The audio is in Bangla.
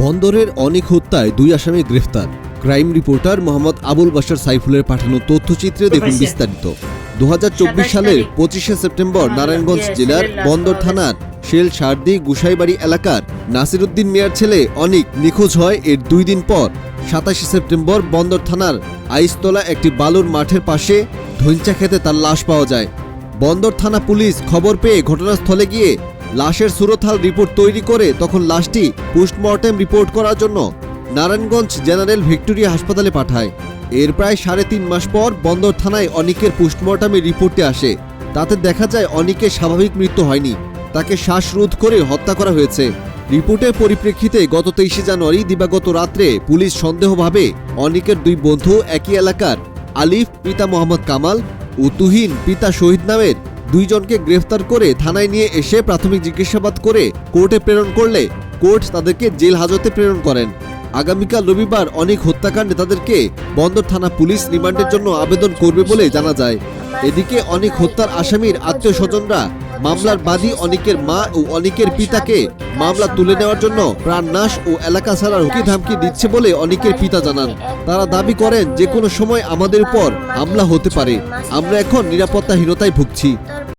বন্দরের অনেক হত্যায় দুই আসামি গ্রেফতার। ক্রাইম রিপোর্টার মোহাম্মদ আবুল বাশার সাইফুলের পাঠানো তথ্যচিত্রে দেখুন বিস্তারিত। দুহাজার চব্বিশ সালের পঁচিশে সেপ্টেম্বর নারায়ণগঞ্জ জেলার বন্দর থানার শেল সারদি গুসাইবাড়ি এলাকার নাসিরুদ্দিন মিয়ার ছেলে অনিক নিখোঁজ হয় এর দুই দিন পর। সাতাশে সেপ্টেম্বর বন্দর থানার আইসতলা একটি বালুর মাঠের পাশে ধৈঞ্চা খেতে তার লাশ পাওয়া যায়। বন্দর থানা পুলিশ খবর পেয়ে ঘটনাস্থলে গিয়ে লাশের সুরথাল রিপোর্ট তৈরি করে তখন লাশটি পোস্টমর্টেম রিপোর্ট করার জন্য নারায়ণগঞ্জ জেনারেল ভিক্টোরিয়া হাসপাতালে পাঠায়। এর প্রায় সাড়ে তিন মাস পর বন্দর থানায় অনিকের পোস্টমর্টমের রিপোর্টে আসে। তাতে দেখা যায় অনিকের স্বাভাবিক মৃত্যু হয়নি। তাকে শ্বাসরোধ করে হত্যা করা হয়েছে। রিপোর্টের পরিপ্রেক্ষিতে গত তেইশে জানুয়ারি দিবাগত রাত্রে পুলিশ সন্দেহভাবে অনিকের দুই বন্ধু একই এলাকার আলিফ, পিতা মোহাম্মদ কামাল ও তুহিন, পিতা শহীদ নামের দুইজনকে গ্রেফতার করে থানায় নিয়ে এসে প্রাথমিক জিজ্ঞাসাবাদ করে কোর্টে প্রেরণ করলে কোর্ট তাদেরকে জেল হাজতে প্রেরণ করেন। আগামীকাল রবিবার অনেক হত্যাকাণ্ডে তাদেরকে বন্দর থানা পুলিশ রিমান্ডের জন্য আবেদন করবে বলে জানা যায়। এদিকে অনেক হত্যার আসামির আত্মীয় স্বজনরা মামলার বাদী অনেকের মা ও অনেকের পিতাকে মামলা তুলে নেওয়ার জন্য প্রাণনাশ ও এলাকা ছাড়ার হুমকি ধামকি দিচ্ছে বলে অনেকের পিতা জানান। তারা দাবি করেন, যে কোনো সময় আমাদের উপর হামলা হতে পারে। আমরা এখন নিরাপত্তাহীনতায় ভুগছি।